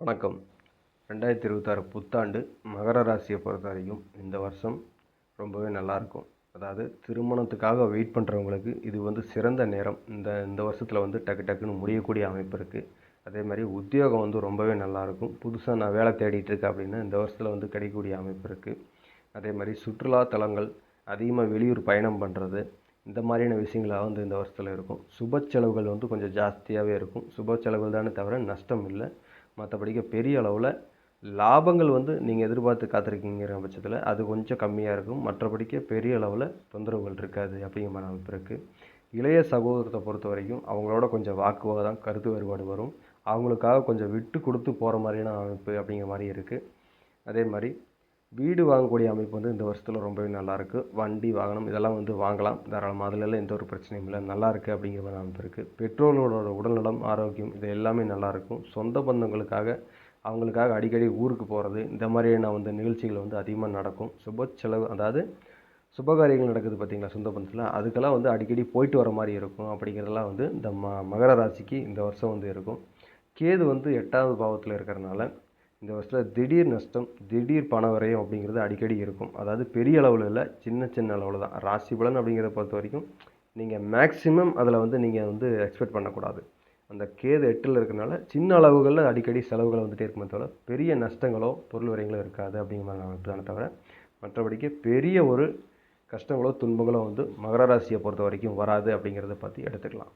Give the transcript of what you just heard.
வணக்கம். ரெண்டாயிரத்தி இருபத்தாறு புத்தாண்டு மகர ராசியை பொறுத்த வரைக்கும் இந்த வருஷம் ரொம்பவே நல்லாயிருக்கும். அதாவது திருமணத்துக்காக வெயிட் பண்ணுறவங்களுக்கு இது வந்து சிறந்த நேரம். இந்த இந்த வருஷத்தில் வந்து டக்கு டக்குன்னு முடியக்கூடிய அமைப்பு இருக்குது அதே மாதிரி உத்தியோகம் வந்து ரொம்பவே நல்லாயிருக்கும். புதுசாக நான் வேலை தேடிட்டு இருக்கேன் அப்படின்னா இந்த வருஷத்தில் வந்து கிடைக்கக்கூடிய அமைப்பு இருக்குது அதே மாதிரி சுற்றுலா தலங்கள் அதிகமாக வெளியூர் பயணம் பண்ணுறது இந்த மாதிரியான விஷயங்களாக வந்து இந்த வருஷத்தில் இருக்கும். சுப செலவுகள் வந்து கொஞ்சம் ஜாஸ்தியாகவே இருக்கும். சுப செலவுகள் தானே தவிர நஷ்டம் இல்லை. மற்றபடிக்கு பெரிய அளவில் லாபங்கள் வந்து நீங்கள் எதிர்பார்த்து காத்திருக்கீங்கிற பட்சத்தில் அது கொஞ்சம் கம்மியாக இருக்கும். மற்றபடிக்கு பெரிய அளவில் தொந்தரவுகள் இருக்காது அப்படிங்கிற மாதிரி அமைப்பு இருக்குது இளைய சகோதரத்தை பொறுத்த வரைக்கும் அவங்களோட கொஞ்சம் வாக்குவாக தான் கருத்து வேறுபாடு வரும். அவங்களுக்காக கொஞ்சம் விட்டு கொடுத்து போகிற மாதிரியான அமைப்பு அப்படிங்கிற மாதிரி இருக்குது அதே மாதிரி வீடு வாங்கக்கூடிய அமைப்பு வந்து இந்த வருஷத்தில் ரொம்பவே நல்லாயிருக்கு. வண்டி வாகனம் இதெல்லாம் வந்து வாங்கலாம். தாராளமாக அதிலெல்லாம் எந்த ஒரு பிரச்சனையும் இல்லை. நல்லா இருக்குது அப்படிங்கிற மாதிரி அமைப்பு இருக்குது பெற்றோர்களோட உடல்நலம் ஆரோக்கியம் இது எல்லாமே நல்லாயிருக்கும். சொந்த பந்தங்களுக்காக அவங்களுக்காக அடிக்கடி ஊருக்கு போகிறது இந்த மாதிரியான வந்து நிகழ்ச்சிகள் வந்து அதிகமாக நடக்கும். சுப செலவு அதாவது சுபகாரியங்கள் நடக்குது பார்த்தீங்களா சொந்த பந்தத்தில்? அதுக்கெல்லாம் வந்து அடிக்கடி போயிட்டு வர மாதிரி இருக்கும். அப்படிங்கிறதெல்லாம் வந்து இந்த ம மகர ராசிக்கு இந்த வருஷம் வந்து இருக்கும். கேது வந்து எட்டாவது பாவத்தில் இருக்கிறனால இந்த வருஷத்தில் திடீர் நஷ்டம் திடீர் பண விரயம் அப்படிங்கிறது அடிக்கடி இருக்கும். அதாவது பெரிய அளவில் இல்லை சின்ன சின்ன அளவில் தான். ராசி பலன் அப்படிங்கிறத பொறுத்த வரைக்கும் நீங்கள் மேக்ஸிமம் அதில் வந்து நீங்கள் வந்து எக்ஸ்பெக்ட் பண்ணக்கூடாது. அந்த கேது எட்டில் இருக்கிறனால சின்ன அளவுகளில் அடிக்கடி செலவுகள் வந்துட்டே இருக்குமே தவிர பெரிய நஷ்டங்களோ பொருள் வரைங்களோ இருக்காது அப்படிங்கிற தானே தவிர மற்றபடிக்கு பெரிய ஒரு கஷ்டங்களோ துன்பங்களோ வந்து மகர ராசியை பொறுத்த வரைக்கும் வராது அப்படிங்கிறத பற்றி எடுத்துக்கலாம்.